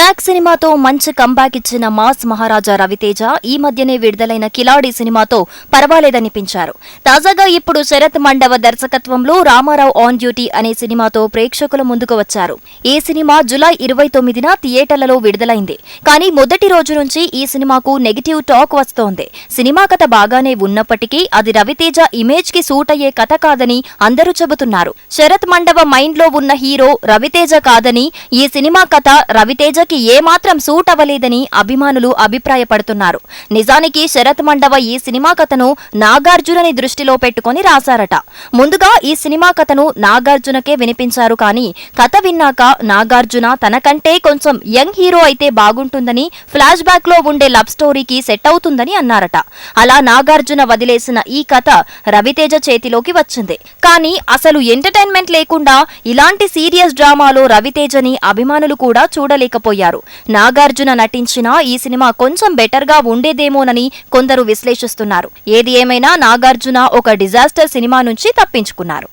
Crack సినిమాతో మంచి comeback ఇచ్చిన మాస్ మహారాజా రవితేజ ఈ మధ్యనే విడుదలైన కిలాడి సినిమాతో పర్వాలేదనిపించారు. తాజాగా ఇప్పుడు శరత్ మండవ దర్శకత్వంలో రామారావు ఆన్ డ్యూటీ అనే సినిమాతో ప్రేక్షకుల ముందుకు వచ్చారు. ఈ సినిమా జులై ఇరవై తొమ్మిదిన థియేటర్లలో విడుదలైంది. కానీ మొదటి రోజు నుంచి ఈ సినిమాకు నెగిటివ్ టాక్ వస్తోంది. సినిమా కథ బాగానే ఉన్నప్పటికీ అది రవితేజ ఇమేజ్కి సూట్ అయ్యే కథ కాదని అందరూ చెబుతున్నారు. శరత్ మండవ మైండ్లో ఉన్న హీరో రవితేజ కాదని ఈ సినిమా కథ రవితేజ రవితేజకి ఏమాత్రం సూట్ అవ్వలేదని అభిమానులు అభిప్రాయపడుతున్నారు. నిజానికి శరత్ మండవ ఈ సినిమా కథను నాగార్జునని దృష్టిలో పెట్టుకొని రాశారట. ముందుగా ఈ సినిమా కథను నాగార్జునకే వినిపించారు కానీ కథ విన్నాక నాగార్జున తనకంటే కొంచెం యంగ్ హీరో అయితే బాగుంటుందని ఫ్లాష్ బ్యాక్లో ఉండే లవ్ స్టోరీకి సెట్ అవుతుందని అన్నారట. అలా నాగార్జున వదిలేసిన ఈ కథ రవితేజ చేతిలోకి వచ్చింది. కానీ అసలు ఎంటర్టైన్మెంట్ లేకుండా ఇలాంటి సీరియస్ డ్రామాలో రవితేజని అభిమానులు కూడా చూడలేకపోయారు నాగార్జున నటించిన ఈ సినిమా కొంచెం బెటర్గా ఉండేదేమోనని కొందరు విశ్లేషిస్తున్నారు. ఏది ఏమైనా నాగార్జున ఒక డిజాస్టర్ సినిమా నుంచి తప్పించుకున్నారు.